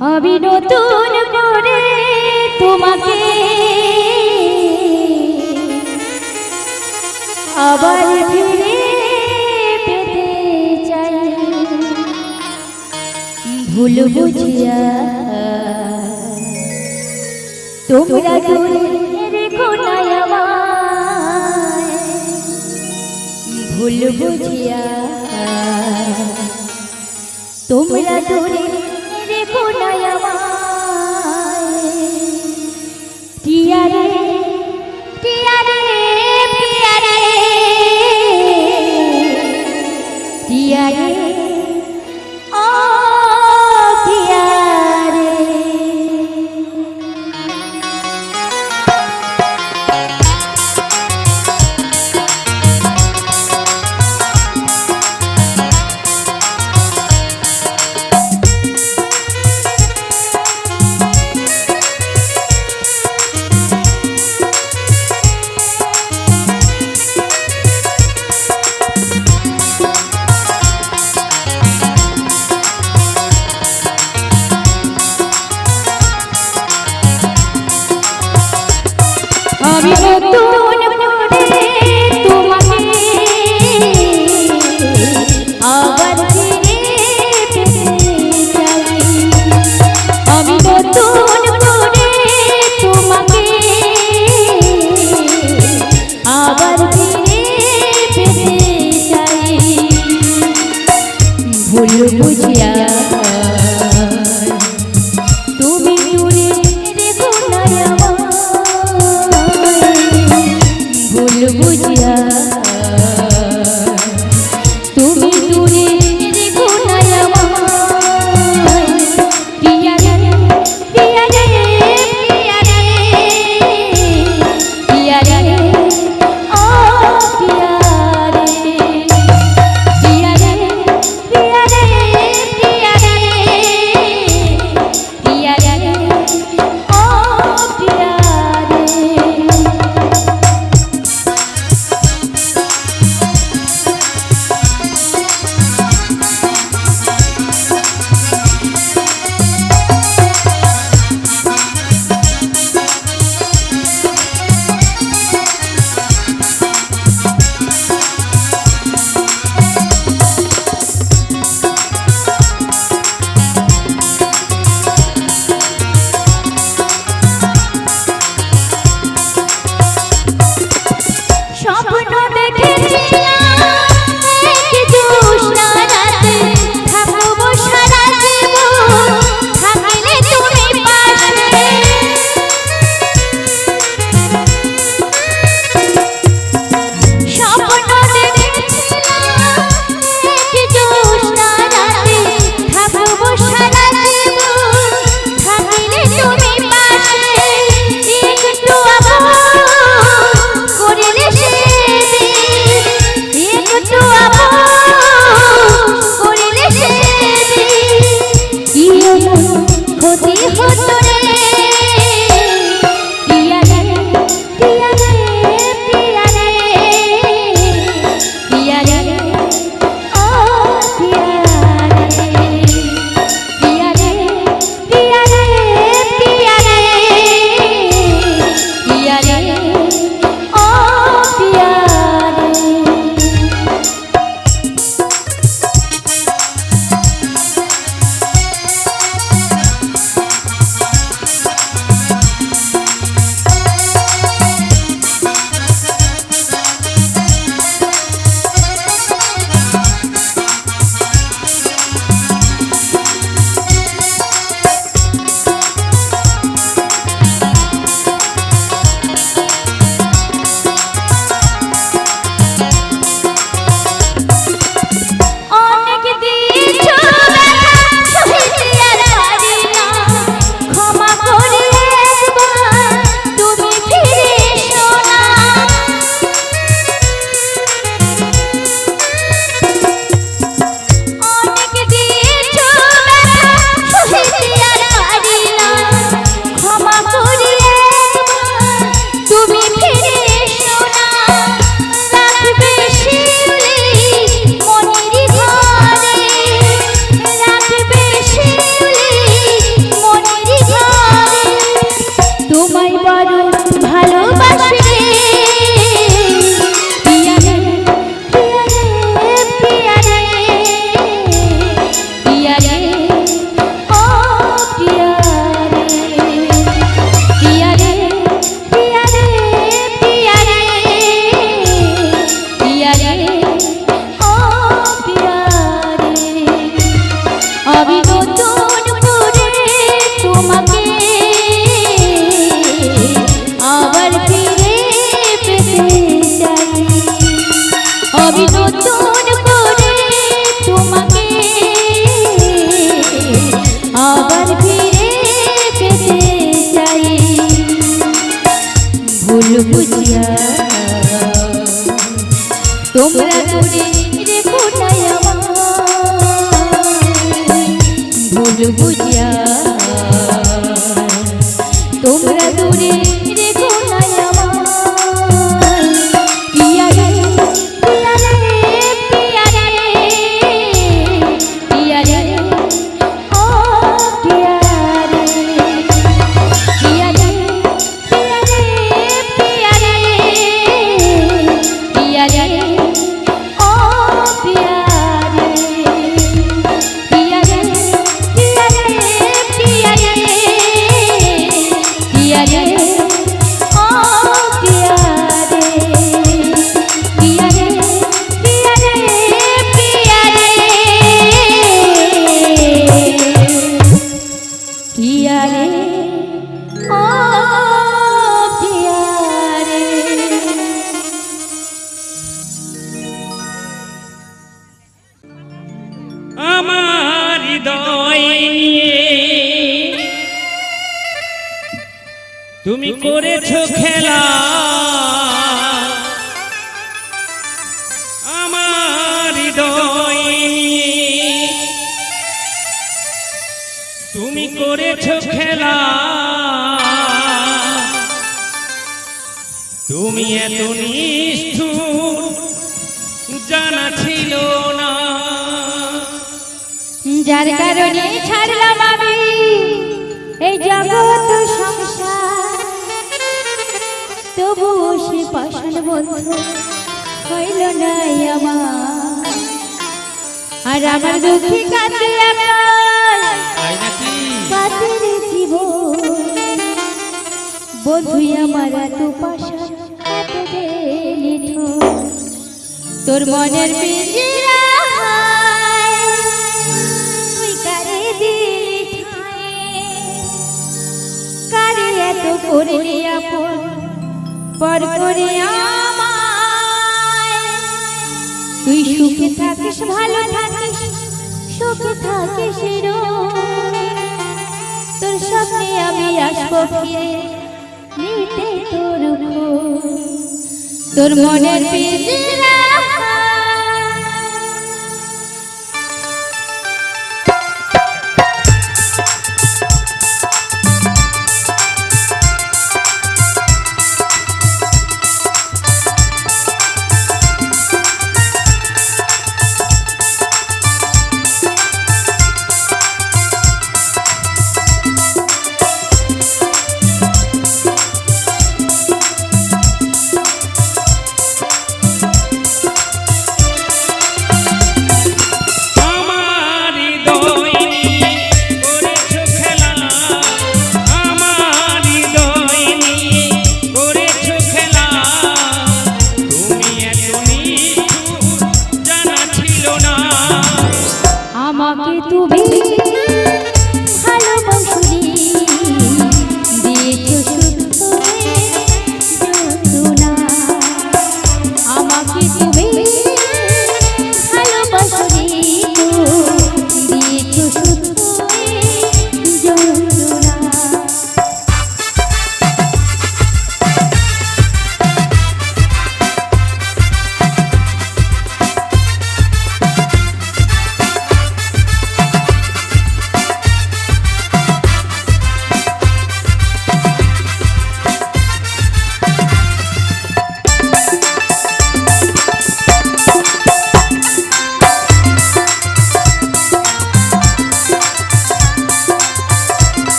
আমি নতুন করে তোমাকে আবার ফিরে পেতে চাই। ভুল বুঝিয়া তোমরা ভুল বুঝিয়া তোমরা দূরে তুমি করেছ খেলা। তুমি এত নিষ্ঠু জানা ছিল না। যার কারণে ছাড়লাম আমি এই জগত সংসার। তবু সে পাশান বন্ধু হইল আমার। আর আমার দুঃখী কাঁদে বন্ধু আমার তোর মনের তুই কারে দিলি কারে এত পর করে তুই সুখে থাকিস, ভালো থাকিস, সুখে থাকিস তোর স্বপ্নে আমি আসব ফিরে। নিতে তোর তোর মনের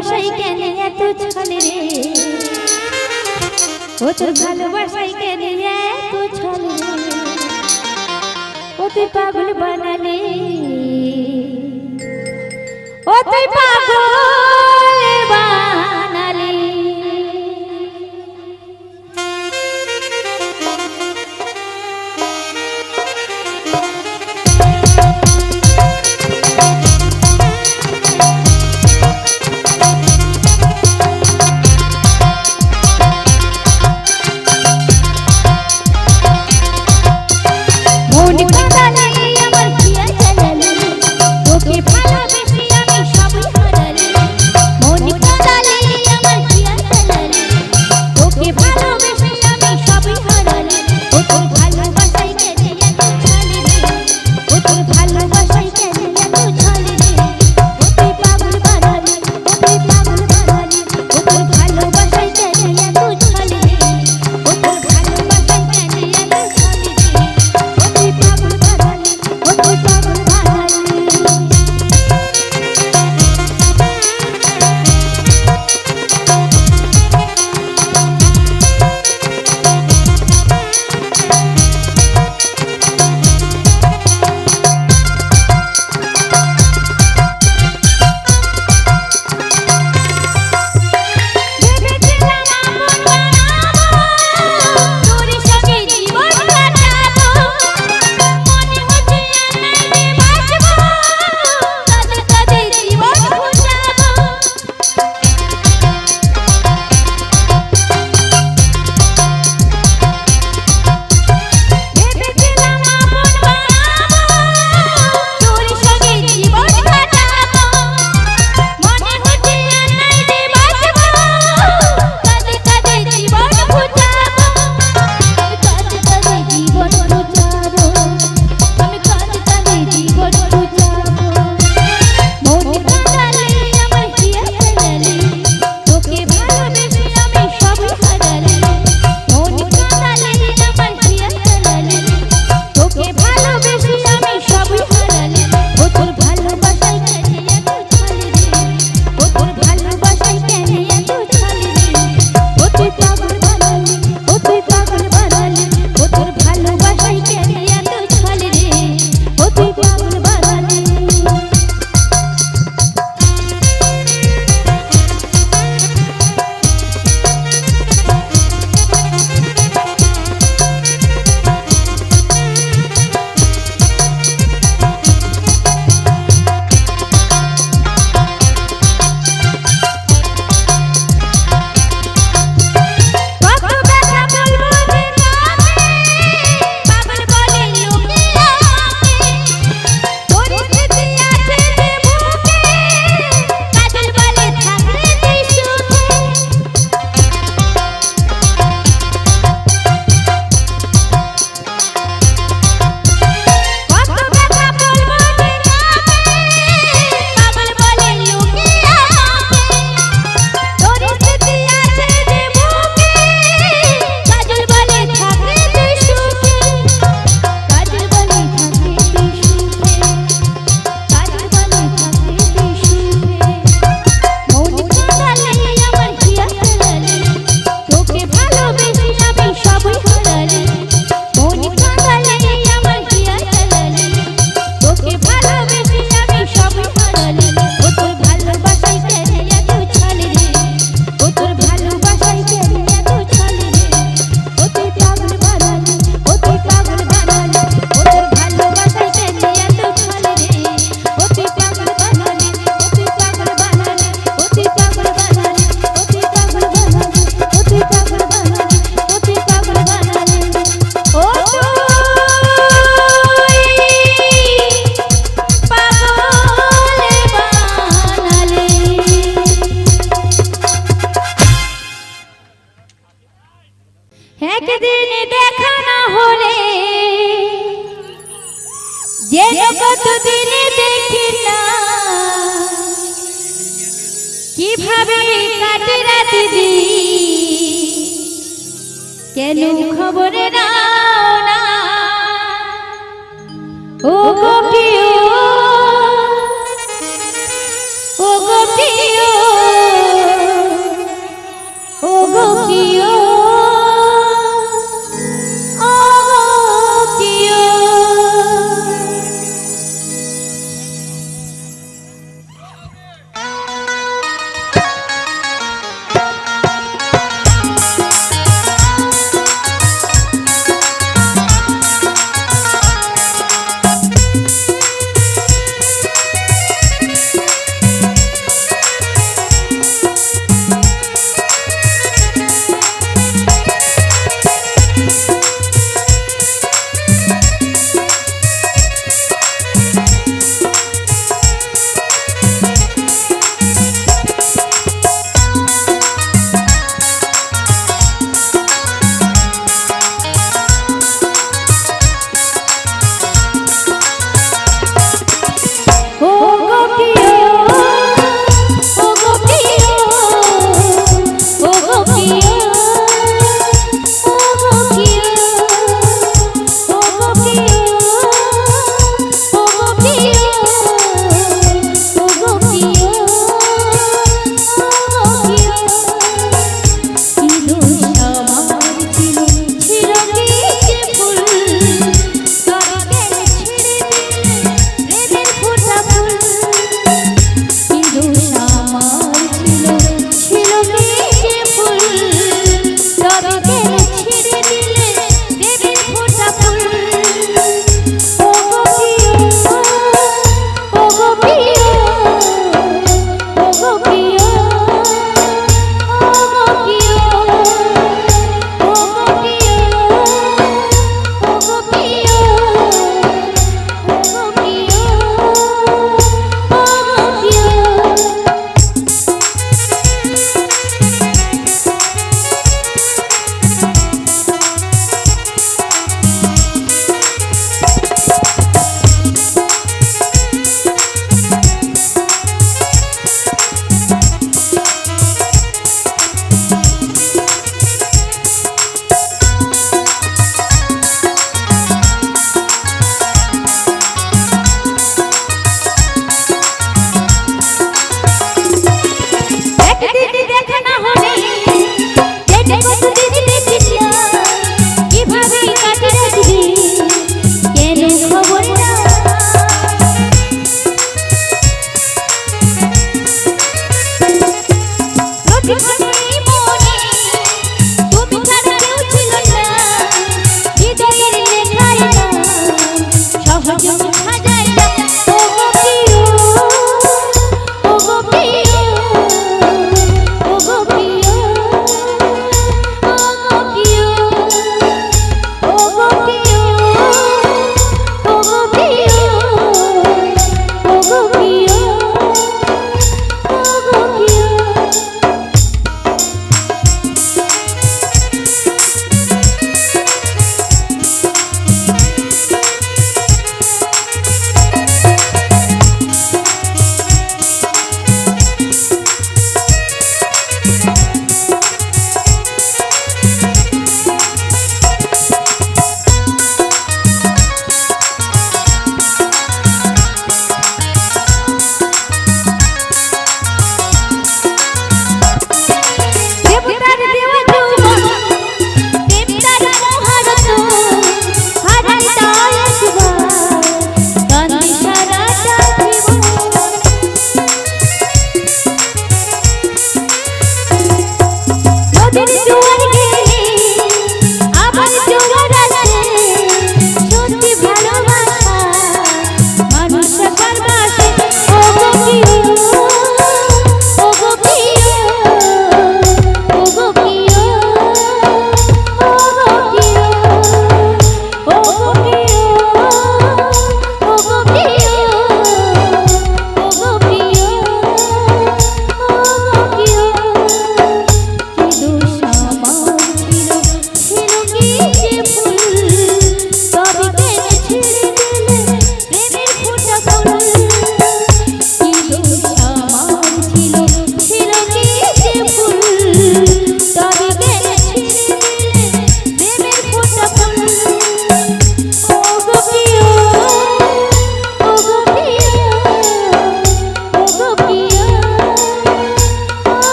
ভালোবাসাই কেন এত ছলে রে ও তোর ভালোবাসাই কেন এত ছলে ও তুই পাগল বানালে? ও তুই পাগল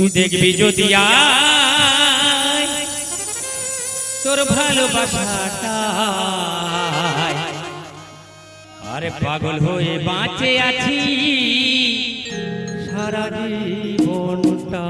তুই দেখবি যদি তোর ভালোবাসাটা আরে পাগল হয়ে বাঁচে আছি সারা জীবনটা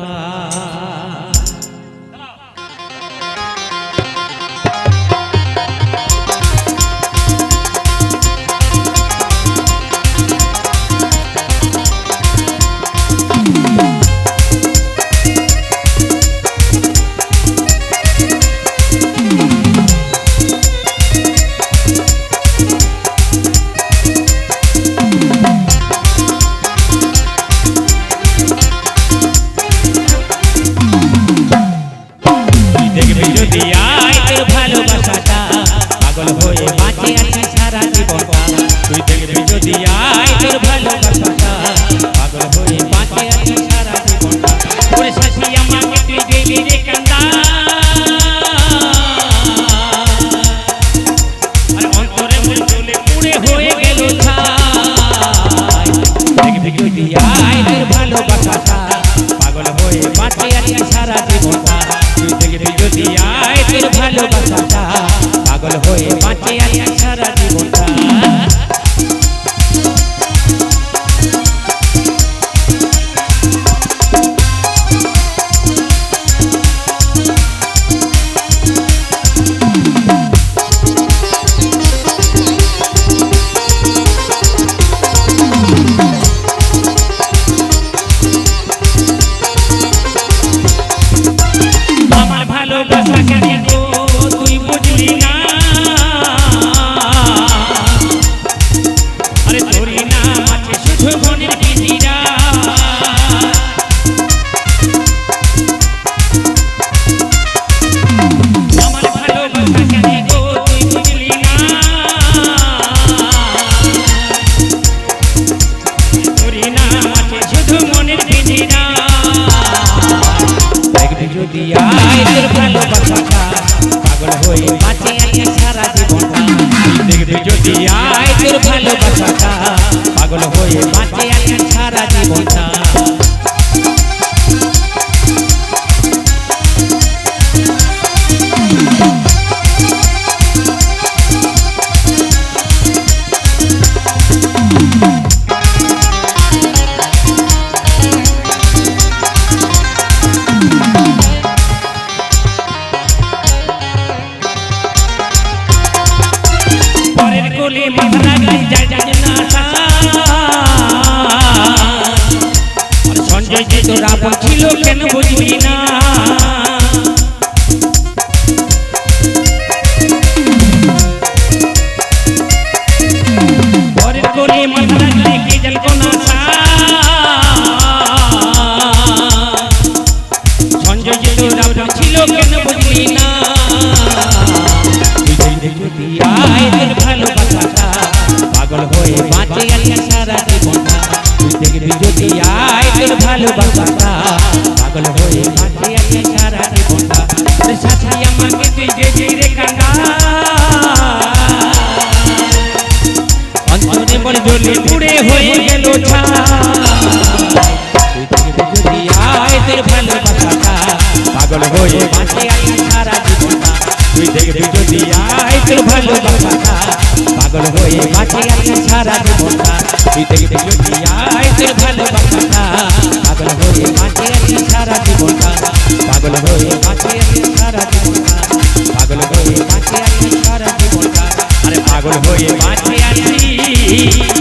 ভালোবাসা না পাগল হয়ে মাঠে আছি সারা জীবন পাগল হয়ে মাঠে আছি সারা জীবন পাগল হয়ে মাঠে আছি সারা জীবন আরে পাগল হয়ে মাঠে আছি